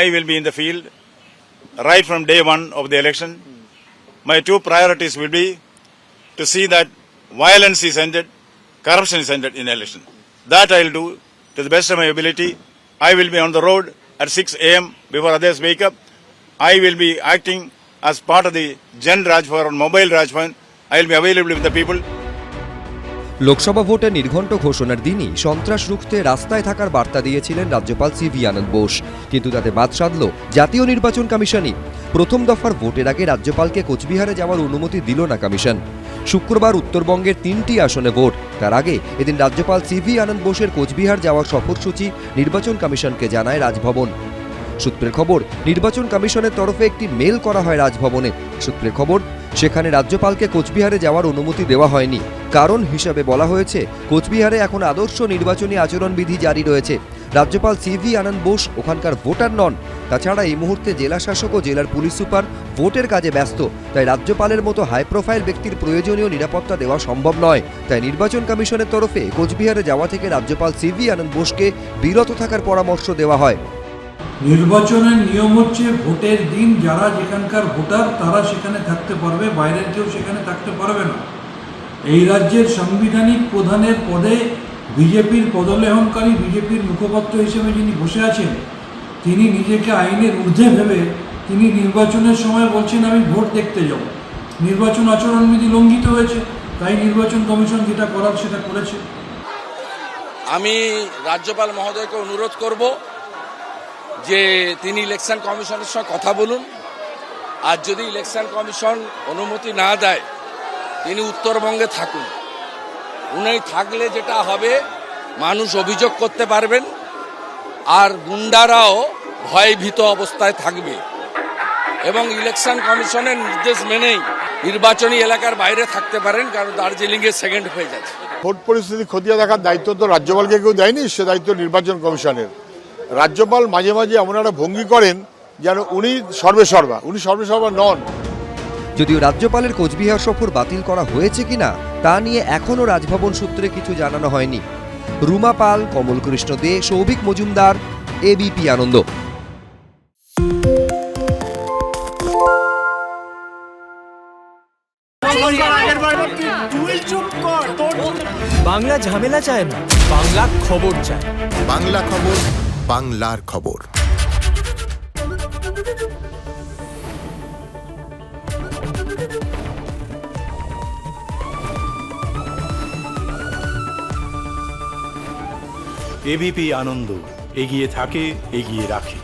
I will be in the field right from day one of the election. My two priorities will be to see that violence is ended, corruption is ended in election. That I will do to the best of my ability. I will be on the road at 6 a.m. before others wake up. I will be acting as part of the Gen Rajbhavan Mobile Rajbhavan. I will be available with the people. Lok Sabha ভোটের নির্ঘণ্ট ঘোষণার দিনই সন্ত্রাস রুখতে রাস্তায় থাকার বার্তা দিয়েছিলেন রাজ্যপাল সিভি আনন্দ বোস। কিন্তু তাতে বাদ সাধল জাতীয় নির্বাচন কমিশনই। প্রথম দফার ভোটের আগে রাজ্যপালকে কোচবিহারে যাওয়ার অনুমতি দিল না কমিশন। শুক্রবার উত্তরবঙ্গের তিনটি আসনে ভোট। তার আগে এদিন রাজ্যপাল সিভি আনন্দ বোসের কোচবিহার যাওয়ার সফরসূচি নির্বাচন কমিশনকে জানায় রাজভবন। সূত্রের খবর, নির্বাচন কমিশনের তরফে একটি মেল করা হয় রাজভবনে। সূত্রের খবর সেখানে রাজ্যপালকে কোচবিহারে যাওয়ার অনুমতি দেওয়া হয়নি। কারণ, হিসাবে বলা হয়েছে, কোচবিহারে এখন আদর্শ নির্বাচনী আচরণবিধি জারি রয়েছে। রাজ্যপাল সিভি আনন্দ বোস ওখানকার ভোটার নন। তাছাড়া এই মুহূর্তে জেলা শাসক ও জেলার পুলিশ সুপার ভোটের কাজে ব্যস্ত। তাই রাজ্যপালের মতো হাই প্রোফাইল ব্যক্তির প্রয়োজনীয় নিরাপত্তা দেওয়া সম্ভব নয়। তাই নির্বাচন কমিশনের তরফে কোচবিহারে যাওয়া থেকে রাজ্যপাল সিভি আনন্দ বোসকে বিরত থাকার পরামর্শ দেওয়া হয়। নির্বাচনের নিয়ম হচ্ছে ভোটের দিন যারা যেখানকার ভোটার, তারা সেখানে থাকতে পারবে, বাইরের কেউ সেখানে থাকতে পারবে না। এই রাজ্যের সাংবিধানিক প্রধানের পদে বিজেপির পদলেহনকারী, বিজেপির মুখপাত্র হিসেবে যিনি বসে আছেন, তিনি নিজেকে আইনের ঊর্ধ্বে ভেবে তিনি নির্বাচনের সময় বলছেন, আমি ভোট দেখতে যাব। নির্বাচন আচরণবিধি লঙ্ঘিত হয়েছে, তাই নির্বাচন কমিশন যেটা করার সেটা করেছে। আমি রাজ্যপাল মহোদয়কে অনুরোধ করব যে তিনি ইলেকশন কমিশনের সঙ্গে কথা বলুন। আর যদি ইলেকশন কমিশন অনুমতি না দেয়, তিনি উত্তরবঙ্গে থাকুন। উনি থাকলে যেটা হবে, মানুষ অভিযোগ করতে পারবেন, আর গুন্ডারাও ভয়ভীত অবস্থায় থাকবে। এবং ইলেকশন কমিশনের নির্দেশ মেনেই নির্বাচনী এলাকার বাইরে থাকতে পারেন, কারণ দার্জিলিংয়ে সেকেন্ড হয়ে যাচ্ছে। ভোট পরিস্থিতি খতিয়ে দেখার দায়িত্ব তো রাজ্যপালকে কেউ দেয়নি, সে দায়িত্ব নির্বাচন কমিশনের। রাজ্যপাল মাঝে মাঝে এমন একটা ভঙ্গি করেন যেন উনি সর্বেসর্বা উনি সর্বেসর্বা নন। যদিও রাজ্যপালের কোচবিহার সফর বাতিল করা হয়েছে কিনা তা নিয়ে এখনও রাজভবন সূত্রে কিছু জানানো হয়নি। রুমা পাল কমলকৃষ্ণ দে সৌভিক মজুমদার এবিপি আনন্দ। বাংলা ঝামেলা চায় না বাংলা খবর চায়। বাংলা খবর বাংলার খবর। এবিপি আনন্দ এগিয়ে থাকে এগিয়ে রাখে।